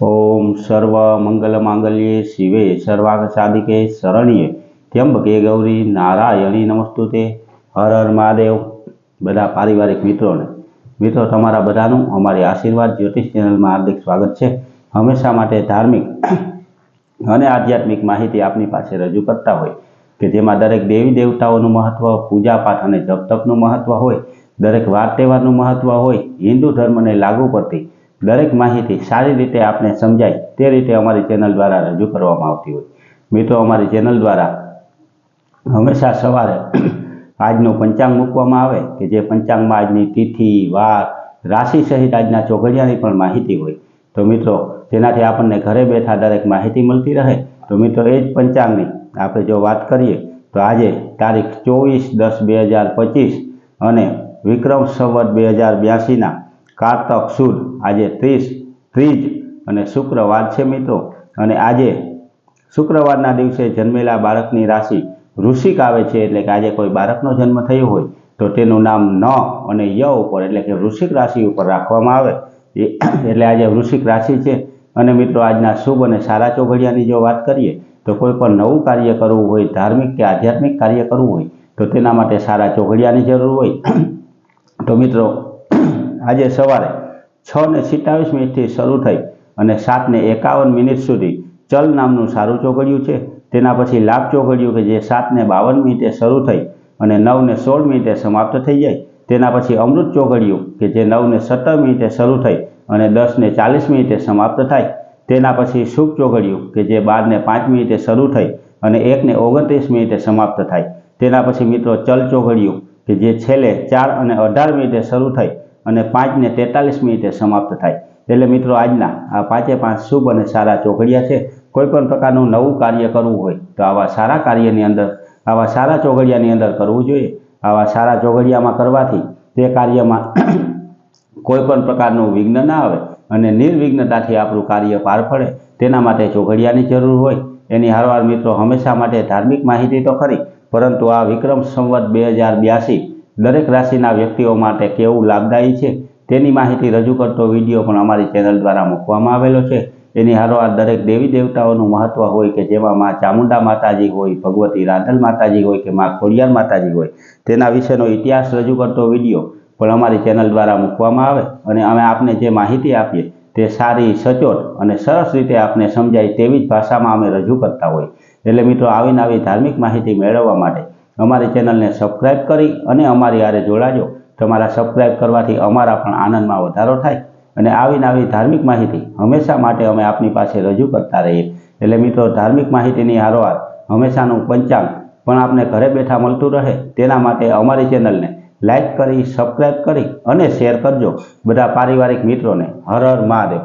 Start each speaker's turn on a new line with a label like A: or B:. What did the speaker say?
A: ઓમ સર્વ મંગલ માંગલ્યે શિવે સર્વાંગ સાધિકે શરણ્યે. ત્યંબકે ગૌરી નારાયણી નમસ્તુતે. હર હર મહાદેવ. બધા પારિવારિક મિત્રોને. મિત્રો તમારા બધાનું અમારી આશીર્વાદ જ્યોતિષ ચેનલમાં હાર્દિક સ્વાગત છે. હંમેશા માટે ધાર્મિક અને આધ્યાત્મિક માહિતી આપની પાસે રજૂ કરતા હોય કે જેમાં દરેક દેવી દેવતાઓનું મહત્વ, પૂજાપાઠ અને જપતપનું મહત્વ હોય, દરેક વાર તહેવારનું મહત્વ હોય, હિન્દુ ધર્મને લાગુ પડતી દરેક માહિતી સારી રીતે આપણે સમજાય તે રીતે અમારી ચેનલ દ્વારા રજૂ કરવામાં આવતી હોય. મિત્રો, અમારી ચેનલ દ્વારા હંમેશા સવારે આજનું પંચાંગ મૂકવામાં આવે કે જે પંચાંગમાં આજની તિથિ, વાર, રાશિ સહિત આજના ચોઘડિયાની પણ માહિતી હોય. તો મિત્રો તેનાથી આપણને ઘરે બેઠા દરેક માહિતી મળતી રહે, તો મિત્રો, એ જ પંચાંગની આપણે જો વાત કરીએ, તો આજે તારીખ ચોવીસ દસ બે હજાર પચીસ અને વિક્રમ સંવત બે હજાર બ્યાસીના કારતક, સુદ, આજે ત્રીસ, ત્રીજ અને શુક્રવાર છે મિત્રો. અને આજે શુક્રવારના દિવસે જન્મેલા બાળકની રાશિ વૃશ્ચિક આવે છે, એટલે કે આજે કોઈ બાળકનો જન્મ થયો હોય, તો તેનું નામ ન અને ય ઉપર, એટલે કે વૃશ્ચિક રાશિ ઉપર રાખવામાં આવે. એટલે આજે વૃશ્ચિક રાશિ છે. અને મિત્રો, આજના શુભ અને સારા ચોઘડિયાની જો વાત કરીએ, તો કોઈ પણ નવું કાર્ય કરવું હોય, ધાર્મિક કે આધ્યાત્મિક કાર્ય કરવું હોય, તો તેના માટે સારા ચોઘડિયાની જરૂર હોય. તો મિત્રો આજે સવારે છ ને સિત્તાવીસ મિનિટથી શરૂ થઈ અને સાત ને એકાવન મિનિટ સુધી ચલ નામનું સારું ચોઘડિયું છે. તેના પછી લાભ ચોઘડિયું કે જે સાત ને બાવન મિનિટે શરૂ થઈ અને નવ ને સોળ મિનિટે સમાપ્ત થઈ જાય. તેના પછી અમૃત ચોઘડિયું કે જે નવ ને સત્તર મિનિટે શરૂ થઈ અને દસ ને ચાલીસ મિનિટે સમાપ્ત થાય. તેના પછી શુભ ચોઘડિયું કે જે બાર ને પાંચ મિનિટે શરૂ થઈ અને એક ને ઓગણત્રીસ મિનિટે સમાપ્ત થાય. તેના પછી મિત્રો ચલ ચોઘડિયું કે જે છેલ્લે ચાર અને અઢાર મિનિટે શરૂ થઈ અને પાંચ ને તેતાલીસ મિનિટે સમાપ્ત થાય. એટલે મિત્રો આજના આ પાંચે પાંચ શુભ અને સારા ચોઘડિયા છે. કોઈ પણ પ્રકારનું નવું કાર્ય કરવું હોય તો આવા સારા કાર્યની અંદર, આવા સારા ચોઘડિયાની અંદર કરવું જોઈએ. આવા સારા ચોઘડિયામાં કરવાથી તે કાર્યમાં કોઈ પણ પ્રકારનું વિઘ્ન ના આવે અને નિર્વિઘ્નતાથી આપણું કાર્ય પાર પડે. તેના માટે ચોઘડિયાની જરૂર હોય. એની હારવાર મિત્રો હંમેશા માટે ધાર્મિક માહિતી તો ખરી, પરંતુ આ વિક્રમ સંવત બે હજાર બ્યાસી દરેક રાશિના વ્યક્તિઓ માટે કેવું લાભદાયી છે તેની માહિતી રજૂ કરતો વીડિયો પણ અમારી ચેનલ દ્વારા મૂકવામાં આવેલો છે. એની હારોહાર દરેક દેવી દેવતાઓનું મહત્વ હોય કે જેમાં મા ચામુંડા માતાજી હોય, ભગવતી રાંધલ માતાજી હોય કે મા ખોડિયાર માતાજી હોય, તેના વિશેનો ઇતિહાસ રજૂ કરતો વીડિયો પણ અમારી ચેનલ દ્વારા મૂકવામાં આવે અને અમે આપને જે માહિતી આપીએ તે સારી, સચોટ અને સરસ રીતે આપને સમજાય તેવી જ ભાષામાં અમે રજૂ કરતા હોય. એટલે મિત્રો, આવીને આવી ધાર્મિક માહિતી મેળવવા માટે અમારી ચેનલને સબસ્ક્રાઈબ કરી અને અમારી હારે જોડાજો. તમારા સબસ્ક્રાઈબ કરવાથી અમારા પણ આનંદમાં વધારો થાય. અને આવીને આવી ધાર્મિક માહિતી હંમેશા માટે અમે આપની પાસે રજૂ કરતા રહીએ. એટલે મિત્રો, ધાર્મિક માહિતીની હારોહાર હંમેશાનું પંચાંગ પણ આપને ઘરે બેઠા મળતું રહે તેના માટે અમારી ચેનલને લાઈક કરી સબસ્ક્રાઈબ કરી અને શેર કરજો. બધા પારિવારિક મિત્રોને હર હર મહાદેવ.